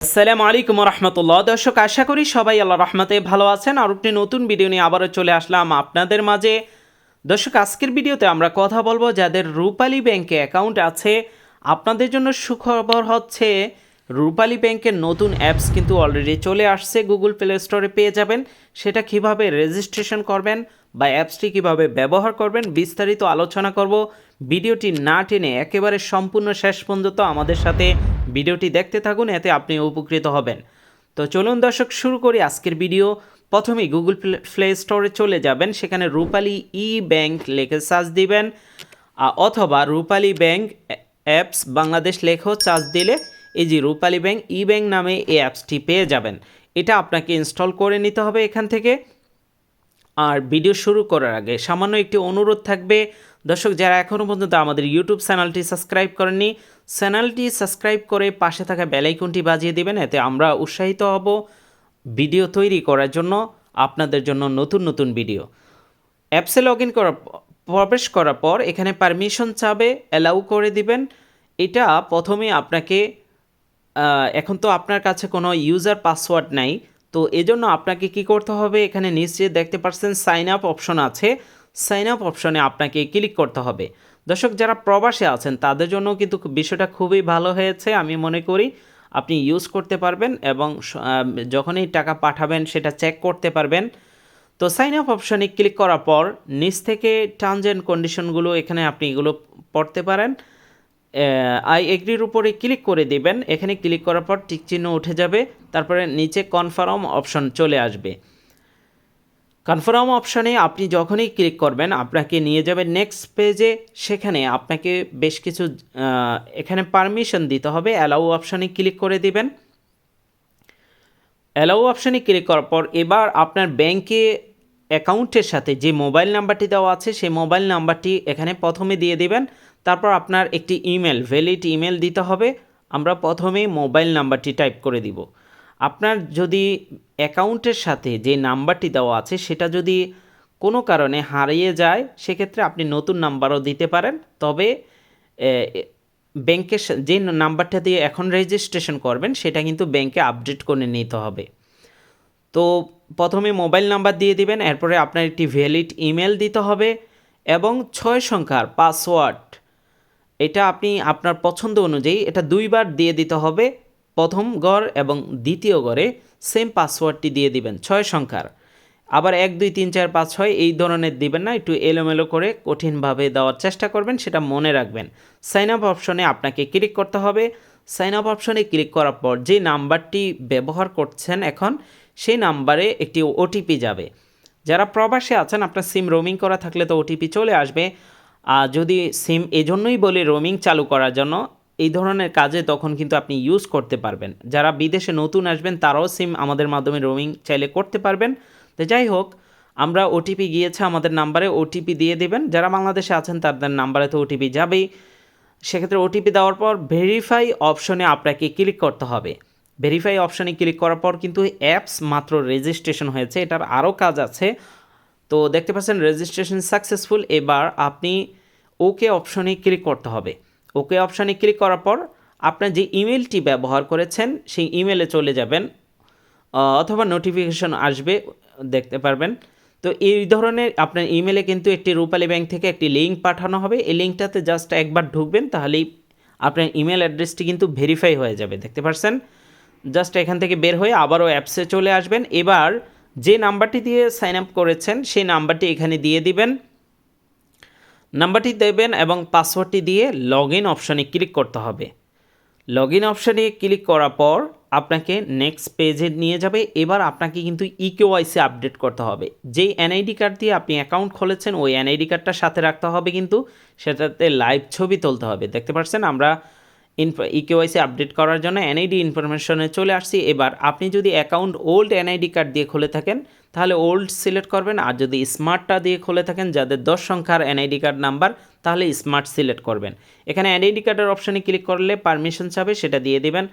আসসালামু আলাইকুম রহমতুল্লাহ দর্শক, আশা করি সবাই আল্লাহ রহমতে ভালো আছেন। আর একটি নতুন ভিডিও নিয়ে আবারও চলে আসলাম আপনাদের মাঝে। দর্শক, আজকের ভিডিওতে আমরা কথা বলব যাদের রূপালী ব্যাংকে অ্যাকাউন্ট আছে। আপনাদের জন্য সুখবর হচ্ছে, রূপালী ব্যাংকের নতুন অ্যাপস কিন্তু অলরেডি চলে আসছে। গুগল প্লে স্টোরে পেয়ে যাবেন। সেটা কীভাবে রেজিস্ট্রেশন করবেন বা অ্যাপসটি কীভাবে ব্যবহার করবেন বিস্তারিত আলোচনা করব। ভিডিওটি না টেনে একেবারে সম্পূর্ণ শেষ পর্যন্ত আমাদের সাথে ভিডিওটি দেখতে থাকুন, এতে আপনি উপকৃত হবেন। তো চলুন দর্শক, শুরু করি আজকের ভিডিও। প্রথমেই গুগল প্লে স্টোরে চলে যাবেন, সেখানে রূপালী ই ব্যাংক লেখে সার্চ দিবেন অথবা রূপালী ব্যাংক অ্যাপস বাংলাদেশ লেখেও চার্জ দিলে এই যে রূপালী ব্যাংক ই ব্যাংক নামে এই অ্যাপসটি পেয়ে যাবেন। এটা আপনাকে ইনস্টল করে নিতে হবে এখান থেকে। আর ভিডিও শুরু করার আগে সামান্য একটি অনুরোধ থাকবে। দর্শক, যারা এখনও পর্যন্ত আমাদের ইউটিউব চ্যানেলটি সাবস্ক্রাইব করেননি চ্যানেলটি সাবস্ক্রাইব করে পাশে থাকা বেলাইকনটি বাজিয়ে দেবেন, এতে আমরা উৎসাহিত হব ভিডিও তৈরি করার জন্য আপনাদের জন্য নতুন নতুন ভিডিও। অ্যাপসে লগ ইন করার প্রবেশ করার পর এখানে পারমিশন চাবে, অ্যালাউ করে দিবেন। এটা প্রথমে আপনাকে এখন তো আপনার কাছে কোনো ইউজার পাসওয়ার্ড নাই, তো এজন্য আপনাকে কি করতে হবে, এখানে নিচে দেখতে পাচ্ছেন সাইন আপ অপশন আছে। সাইন আপ অপশনে আপনাকে ক্লিক করতে হবে। দর্শক, যারা প্রবাসে আছেন, তাদের জন্য কিন্তু বিষয়টা খুবই ভালো হয়েছে। আমি মনে করি আপনি ইউজ করতে পারবেন এবং যখনই টাকা পাঠাবেন, সেটা চেক করতে পারবেন। তো সাইন আপ অপশনে ক্লিক করার পর নিচ থেকে টার্মস অ্যান্ড কন্ডিশনগুলো এখানে আপনি এগুলো পড়তে পারেন। আই এগ্রির উপরে ক্লিক করে দিবেন। এখানে ক্লিক করার পর টিক চিহ্ন উঠে যাবে। তারপরে নিচে কনফার্ম অপশন চলে আসবে। কনফার্ম অপশনে আপনি যখনই ক্লিক করবেন, আপনাকে নিয়ে যাবে নেক্সট পেজে সেখানে আপনাকে বেশ কিছু এখানে পারমিশন দিতে হবে। অ্যালাউ অপশানে ক্লিক করে দিবেন। অ্যালাউ অপশানে ক্লিক করার পর এবার আপনার ব্যাংকে অ্যাকাউন্টের সাথে যে মোবাইল নাম্বারটি দেওয়া আছে, সেই মোবাইল নাম্বারটি এখানে প্রথমে দিয়ে দিবেন। তারপর আপনার একটি ইমেল ভ্যালিড ইমেল দিতে হবে। আমরা প্রথমে মোবাইল নাম্বারটি টাইপ করে দিব। আপনার যদি অ্যাকাউন্টের সাথে যে নাম্বারটি দেওয়া আছে, সেটা যদি কোনো কারণে হারিয়ে যায়, সেক্ষেত্রে আপনি নতুন নাম্বারও দিতে পারেন। তবে ব্যাংকের যে নাম্বারটা দিয়ে এখন রেজিস্ট্রেশন করবেন, সেটা কিন্তু ব্যাংকে আপডেট করে নিতে হবে। তো প্রথমে মোবাইল নাম্বার দিয়ে দিবেন, এরপরে আপনার একটি ভ্যালিড ইমেল দিতে হবে এবং ছয় সংখ্যার পাসওয়ার্ড এটা আপনি আপনার পছন্দ অনুযায়ী এটা দুইবার দিয়ে দিতে হবে। প্রথম গড় এবং দ্বিতীয় গড়ে সেম পাসওয়ার্ডটি দিয়ে দিবেন, ছয় সংখ্যার। আবার এক, দুই, তিন, চার, পাঁচ, ছয় এই ধরনের দিবেন না, একটু এলোমেলো করে কঠিনভাবে দেওয়ার চেষ্টা করবেন, সেটা মনে রাখবেন। সাইন আপ অপশনে আপনাকে ক্লিক করতে হবে। সাইন আপ অপশনে ক্লিক করার পর যে নাম্বারটি ব্যবহার করছেন এখন, সেই নাম্বারে একটি ওটিপি যাবে। যারা প্রবাসে আছেন, আপনার সিম রোমিং করা থাকলে তো ওটিপি চলে আসবে। যদি সিম এজন্যই বলি রোমিং চালু করার জন্য এই ধরনের কাজে তখন কিন্তু আপনি ইউজ করতে পারবেন। যারা বিদেশে নতুন আসবেন, তারাও সিম আমাদের মাধ্যমে রোমিং চাইলে করতে পারবেন। তো যাই হোক, আমরা ওটিপি গিয়েছে আমাদের নাম্বারে ওটিপি দিয়ে দেবেন। যারা বাংলাদেশে আছেন, তাদের নাম্বারে তো ওটিপি যাবেই। সেক্ষেত্রে ওটিপি দেওয়ার পর ভেরিফাই অপশনে আপনাকে ক্লিক করতে হবে। ভেরিফাই অপশনে ক্লিক করার পর কিন্তু অ্যাপস মাত্র রেজিস্ট্রেশন হয়েছে। এটার আরও কাজ আছে। তো দেখতে পাচ্ছেন রেজিস্ট্রেশন সাকসেসফুল এবার আপনি ওকে অপশনে ক্লিক করতে হবে। ওকে অপশনে ক্লিক করার পর আপনার যে ইমেলটি ব্যবহার করেছেন, সেই ইমেলে চলে যাবেন অথবা নোটিফিকেশন আসবে, দেখতে পারবেন। তো এই ধরনের আপনার ইমেলে কিন্তু একটি রূপালী ব্যাংক থেকে একটি লিঙ্ক পাঠানো হবে। এই লিঙ্কটাতে জাস্ট একবার ঢুকবেন, তাহলেই আপনার ইমেল অ্যাড্রেসটি কিন্তু ভেরিফাই হয়ে যাবে, দেখতে পারছেন? জাস্ট এখান থেকে বের হয়ে আবারও অ্যাপসে চলে আসবেন। এবার যে নাম্বারটি দিয়ে সাইন আপ করেছেন, সেই নাম্বারটি এখানে দিয়ে দিবেন। নাম্বারটি দেবেন এবং পাসওয়ার্ডটি দিয়ে লগ ইন অপশানে ক্লিক করতে হবে। লগ ইন অপশানে ক্লিক করার পর আপনাকে নেক্সট পেজে নিয়ে যাবে। এবার আপনাকে কিন্তু E ইকেওয়াইসি আপডেট করতে হবে। যেই এনআইডি কার্ড দিয়ে আপনি অ্যাকাউন্ট খুলেছেন, ওই এনআইডি কার্ডটার সাথে রাখতে হবে কিন্তু, সেটাতে লাইভ ছবি তুলতে হবে। দেখতে পাচ্ছেন, আমরা ইকেওয়াইসি আপডেট করার জন্য এনআইডি ইনফরমেশনে চলে আসছি। এবার আপনি যদি অ্যাকাউন্ট ওল্ড এনআইডি কার্ড দিয়ে খুলে থাকেন তাহলে ওল্ড সিলেক্ট করবেন, আর যদি স্মার্টটা দিয়ে খুলে থাকেন, যাদের দশ সংখ্যার এনআইডি কার্ড নাম্বার তাহলে স্মার্ট সিলেক্ট করবেন। এখানে এনআইডি কার্ডের অপশানে ক্লিক করলে পারমিশন চাবে, সেটা দিয়ে দিবেন।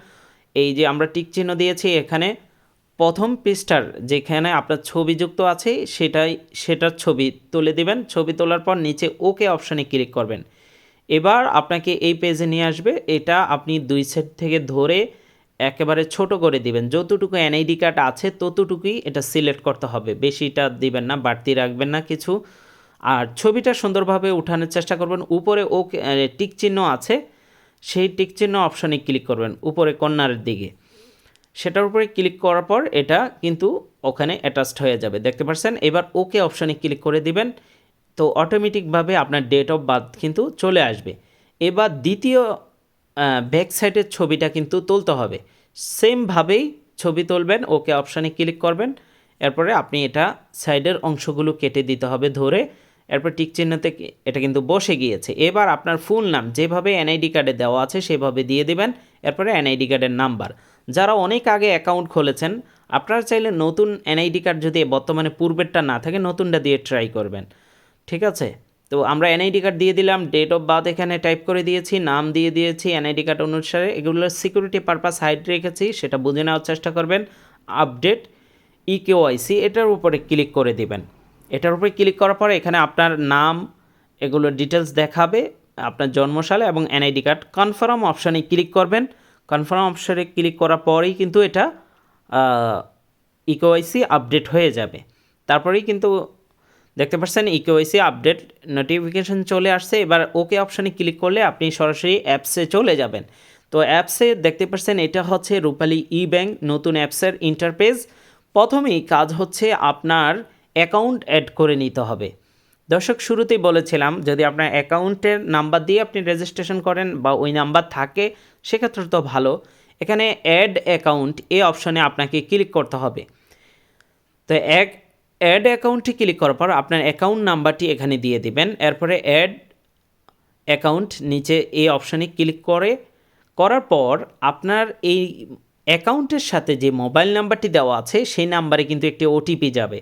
এই যে আমরা টিক চিহ্ন দিয়েছি, এখানে প্রথম পৃষ্ঠার যেখানে আপনার ছবি যুক্ত আছে, সেটাই, সেটার ছবি তুলে দিবেন। ছবি তোলার পর নিচে ওকে অপশানে ক্লিক করবেন। এবার আপনাকে এই পেজে নিয়ে আসবে। এটা আপনি দুই সেট থেকে ধরে একেবারে ছোট করে দিবেন। যতটুকু এনআইডি কার্ড আছে, ততটুকুই এটা সিলেক্ট করতে হবে। বেশিটা দিবেন না, বাড়তি রাখবেন না কিছু। আর ছবিটা সুন্দরভাবে উঠানোর চেষ্টা করবেন। উপরে ও টিক চিহ্ন আছে, সেই টিক চিহ্ন অপশনে ক্লিক করবেন, উপরে কর্নারের দিকে। সেটার উপরে ক্লিক করার পর এটা কিন্তু ওখানে অ্যাটাচড হয়ে যাবে। দেখতে পাচ্ছেন? এবার ওকে অপশনে ক্লিক করে দিবেন, তো অটোমেটিকভাবে আপনার ডেট অফ বার্থ কিন্তু চলে আসবে। এবার দ্বিতীয় ব্যাক সাইডের ছবিটা কিন্তু তুলতে হবে। সেমভাবেই ছবি তুলবেন ওকে অপশানে ক্লিক করবেন। এরপরে আপনি এটা সাইডের অংশগুলো কেটে দিতে হবে ধরে। এরপর টিক চিহ্নতে এটা কিন্তু বসে গিয়েছে। এবার আপনার ফুল নাম যেভাবে এনআইডি কার্ডে দেওয়া আছে, সেভাবে দিয়ে দিবেন। এরপরে এনআইডি কার্ডের নাম্বার যারা অনেক আগে অ্যাকাউন্ট খুলেছেন, আপনারা চাইলে নতুন এনআইডি কার্ড যদি বর্তমানে পূর্বেরটা না থাকে, নতুনটা দিয়ে ট্রাই করবেন। ঠিক আছে? তো আমরা এনআইডি কার্ড দিয়ে দিলাম ডেট অফ বার্থ এখানে টাইপ করে দিয়েছি, নাম দিয়ে দিয়েছি এনআইডি কার্ড অনুসারে এগুলোর সিকিউরিটি পারপাস হাইড রেখেছি, সেটা বুঝে নেওয়ার চেষ্টা করবেন আপডেট ই কেওয়াইসি এটার উপরে ক্লিক করে দিবেন। এটার উপরে ক্লিক করার পরে এখানে আপনার নাম, এগুলোর ডিটেলস দেখাবে, আপনার জন্মসালে এবং এনআইডি কার্ড কনফার্ম অপশানে ক্লিক করবেন। কনফার্ম অপশানে ক্লিক করার পরেই কিন্তু এটা ইকোআইসি আপডেট হয়ে যাবে। তারপরেই কিন্তু দেখতে পাচ্ছেন ইকোআইসি আপডেট নোটিফিকেশন চলে আসছে। এবার ওকে অপশানে ক্লিক করলে আপনি সরাসরি অ্যাপসে চলে যাবেন। তো অ্যাপসে দেখতে পাচ্ছেন, এটা হচ্ছে রূপালী ই ব্যাংক নতুন অ্যাপসের ইন্টারপেজ প্রথমেই কাজ হচ্ছে আপনার অ্যাকাউন্ট অ্যাড করে নিতে হবে। দর্শক, শুরুতেই বলেছিলাম, যদি আপনার অ্যাকাউন্টের নাম্বার দিয়ে আপনি রেজিস্ট্রেশন করেন বা ওই নাম্বার থাকে, সেক্ষেত্রে তো ভালো। এখানে অ্যাড অ্যাকাউন্ট এ অপশনে আপনাকে ক্লিক করতে হবে। তো এক অ্যাড অ্যাকাউন্টে ক্লিক করার পর আপনার অ্যাকাউন্ট নাম্বারটি এখানে দিয়ে দিবেন। এরপরে অ্যাড অ্যাকাউন্ট নিচে এই অপশানে ক্লিক করে। করার পর আপনার এই অ্যাকাউন্টের সাথে যে মোবাইল নাম্বারটি দেওয়া আছে, সেই নাম্বারে কিন্তু একটি ওটিপি যাবে।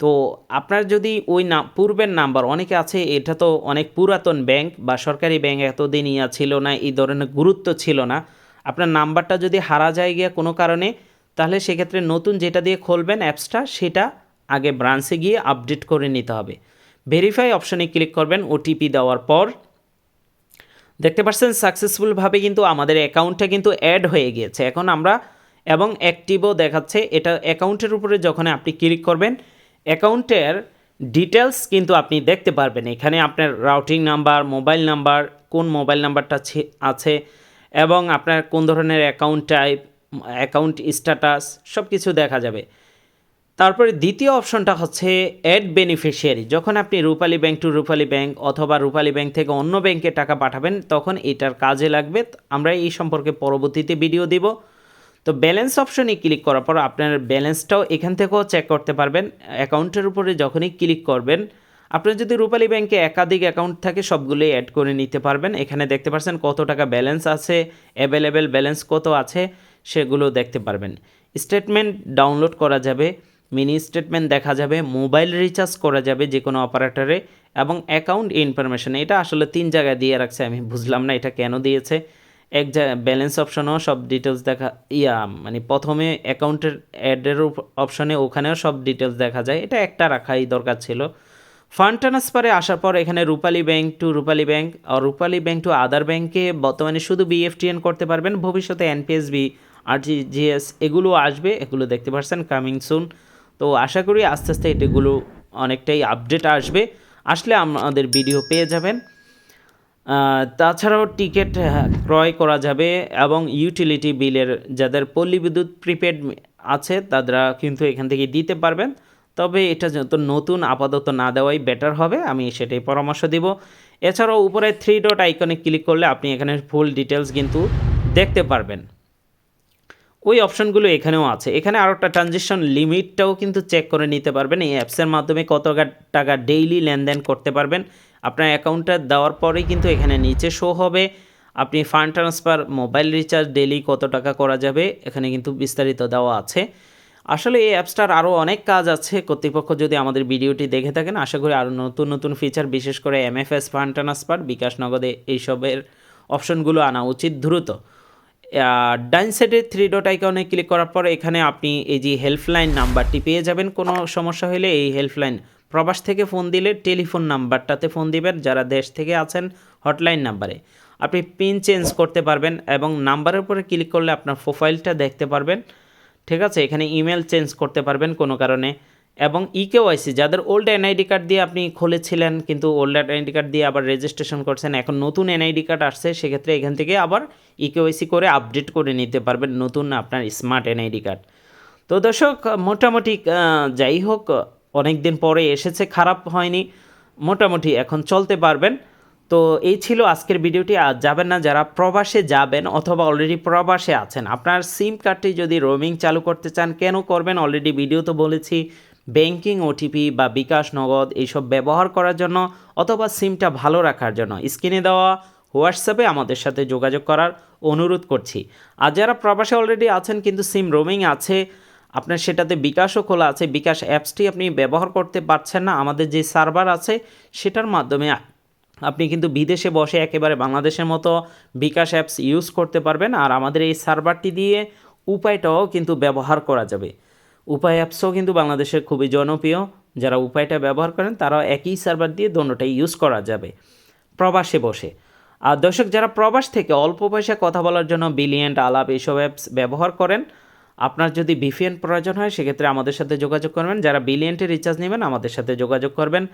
তো আপনার যদি ওই না, পূর্বের নাম্বার অনেকে আছে, এটা তো অনেক পুরাতন ব্যাংক বা সরকারি ব্যাংক এতদিন ইয়া ছিল না, এই ধরনের গুরুত্ব ছিল না। আপনার নাম্বারটা যদি হারা যায় গিয়ে কোনো কারণে তাহলে সেক্ষেত্রে নতুন যেটা দিয়ে খুলবেন অ্যাপসটা, সেটা আগে ব্রাঞ্চে গিয়ে আপডেট করে নিতে হবে। ভেরিফাই অপশনে ক্লিক করবেন ওটিপি দেওয়ার পর। দেখতে পাচ্ছেন সাকসেসফুলভাবে কিন্তু আমাদের অ্যাকাউন্টটা কিন্তু অ্যাড হয়ে গিয়েছে। এখন আমরা, এবং অ্যাক্টিভও দেখাচ্ছে, এটা অ্যাকাউন্টের উপরে যখন আপনি ক্লিক করবেন, অ্যাকাউন্টের ডিটেলস কিন্তু আপনি দেখতে পারবেন। এখানে আপনার রাউটিং নাম্বার মোবাইল নাম্বার কোন মোবাইল নাম্বারটা আছে, এবং আপনার কোন ধরনের অ্যাকাউন্ট টাইপ অ্যাকাউন্ট স্ট্যাটাস সব কিছু দেখা যাবে। তারপরে দ্বিতীয় অপশনটা হচ্ছে অ্যাড বেনিফিশিয়ারি যখন আপনি Rupali Bank to Rupali Bank অথবা রূপালী ব্যাংক থেকে অন্য ব্যাংকে টাকা পাঠাবেন, তখন এটার কাজে লাগবে। আমরা এই সম্পর্কে পরবর্তীতে ভিডিও দিব। তো ব্যালেন্স অপশনে ক্লিক করার পর আপনার ব্যালেন্সটাও এখান থেকেও চেক করতে পারবেন। অ্যাকাউন্টের উপরে যখনই ক্লিক করবেন আপনার যদি রূপালী ব্যাংকে একাধিক অ্যাকাউন্ট থাকে, সবগুলোই অ্যাড করে নিতে পারবেন। এখানে দেখতে পাচ্ছেন কত টাকা ব্যালেন্স আছে অ্যাভেলেবেল ব্যালেন্স কত আছে। সেগুলো দেখতে পারবেন। স্টেটমেন্ট ডাউনলোড করা যাবে, মিনি স্টেটমেন্ট দেখা যাবে, মোবাইল রিচার্জ করা যাবে যে কোনো অপারেটরে এবং অ্যাকাউন্ট ইনফরমেশন। এটা আসলে তিন জায়গায় দিয়ে রাখছে, আমি বুঝলাম না এটা কেন দিয়েছে। এক জায়গায় ব্যালেন্স অপশনেও সব ডিটেলস দেখা, ইয়া মানে প্রথমে অ্যাকাউন্টের অ্যাডের অপশনে ওখানেও সব ডিটেলস দেখা যায়। এটা একটা রাখাই দরকার ছিল। ফান্ড ট্রান্সফারে আসার পর এখানে Rupali Bank to Rupali Bank, R Rupali bank to other ব্যাংকে বর্তমানে শুধু বিএফটিএন করতে পারবেন, ভবিষ্যতে এনপিএসবি আরটিজিএস এগুলো আসবে, এগুলো দেখতে পাচ্ছেন কামিং সুন তো আশা করি আস্তে আস্তে এগুলো অনেকটাই আপডেট আসবে। আসলে আমাদের ভিডিও পেয়ে যাবেন। তাছাড়াও টিকিট ক্রয় করা যাবে এবং ইউটিলিটি বিলের যাদের পল্লী বিদ্যুৎ প্রিপেড আছে, তারা কিন্তু এখান থেকে দিতে পারবেন। তবে এটা যত নতুন আপাতত না দেওয়াই বেটার হবে, আমি সেটাই পরামর্শ দিব। এছাড়াও উপরে থ্রি ডট আইকনে ক্লিক করলে আপনি এখানে ফুল ডিটেলস কিন্তু দেখতে পারবেন। ওই অপশনগুলো এখানেও আছে। এখানে আরও একটা ট্রানজেকশন লিমিটটাও কিন্তু চেক করে নিতে পারবেন। এই অ্যাপসের মাধ্যমে কত টাকা ডেইলি লেনদেন করতে পারবেন। আপনার অ্যাকাউন্টটা দেওয়ার পরেই কিন্তু এখানে নিচে শো হবে। আপনি fund transfer mobile recharge daily কত টাকা করা যাবে, এখানে কিন্তু বিস্তারিত দেওয়া আছে। আসলে এই অ্যাপসটার আরও অনেক কাজ আছে। কর্তৃপক্ষ যদি আমাদের ভিডিওটি দেখে থাকেন, আশা করি আরও নতুন নতুন ফিচার বিশেষ করে এমএফএস ফান্ড ট্রান্সফার বিকাশ নগদে এইসবের অপশনগুলো আনা উচিত দ্রুত। ডাইন সাইডে থ্রি ডট আইকনে ক্লিক করার পর এখানে আপনি এই যে হেল্পলাইন নাম্বারটি পেয়ে যাবেন। কোনো সমস্যা হলে এই হেল্পলাইন প্রবাস থেকে ফোন দিলে টেলিফোন নাম্বারটাতে ফোন দিবেন, যারা দেশ থেকে আছেন হটলাইন নাম্বারে আপনি পিন চেঞ্জ করতে পারবেন এবং নাম্বারের উপরে ক্লিক করলে আপনার প্রোফাইলটা দেখতে পারবেন। ঠিক আছে? এখানে ইমেল চেঞ্জ করতে পারবেন কোনো কারণে। এবং E ইকেওয়াইসি যাদের ওল্ড এনআইডি কার্ড দিয়ে আপনি খুলেছিলেন, কিন্তু ওল্ড এনআইডি কার্ড দিয়ে আবার রেজিস্ট্রেশন করছেন, এখন নতুন এনআইডি কার্ড আসছে, সেক্ষেত্রে এখান থেকে আবার E ইকেওয়াইসি করে আপডেট করে নিতে পারবেন নতুন আপনার স্মার্ট এনআইডি কার্ড তো দর্শক, মোটামুটি যাই হোক অনেক দিন পরে এসেছে, খারাপ হয়নি, মোটামুটি এখন চলতে পারবেন। তো এই ছিল আজকের ভিডিওটি, আর যাবেন না যারা প্রবাসে যাবেন অথবা অলরেডি প্রবাসে আছেন, আপনার সিম কার্ডটি যদি রোমিং চালু করতে চান, কেন করবেন? অলরেডি ভিডিও তো বলেছি ব্যাংকিং ওটিপি বা বিকাশ, নগদ, এইসব ব্যবহার করার জন্য, অথবা সিমটা ভালো রাখার জন্য। স্ক্রিনে দেওয়া হোয়াটসঅ্যাপে আমাদের সাথে যোগাযোগ করার অনুরোধ করছি। আর যারা প্রবাসে অলরেডি আছেন কিন্তু সিম রোমিং আছে, আপনার সেটাতে বিকাশও খোলা আছে, বিকাশ অ্যাপসটি আপনি ব্যবহার করতে পারছেন না, আমাদের যে সার্ভার আছে সেটার মাধ্যমে আপনি কিন্তু বিদেশে বসে একেবারে বাংলাদেশের মতো বিকাশ অ্যাপস ইউজ করতে পারবেন। আর আমাদের এই সার্ভারটি দিয়ে উপায়টাও কিন্তু ব্যবহার করা যাবে। উপায় অ্যাপসও কিন্তু বাংলাদেশের খুবই জনপ্রিয়। যারা উপায়টা ব্যবহার করেন তারাও একই সার্ভার দিয়ে দোনোটাই ইউজ করা যাবে। প্রবাসে বসে আর দর্শক, যারা প্রবাস থেকে অল্প পয়সা কথা বলার জন্য বিলিয়েন্ট আলাপ এইসব অ্যাপস ব্যবহার করেন, আপনার যদি বিফিএন প্রয়োজন হয়, সেক্ষেত্রে আমাদের সাথে যোগাযোগ করবেন। যারা বিলিয়েন্টের রিচার্জ নেবেন, আমাদের সাথে যোগাযোগ করবেন।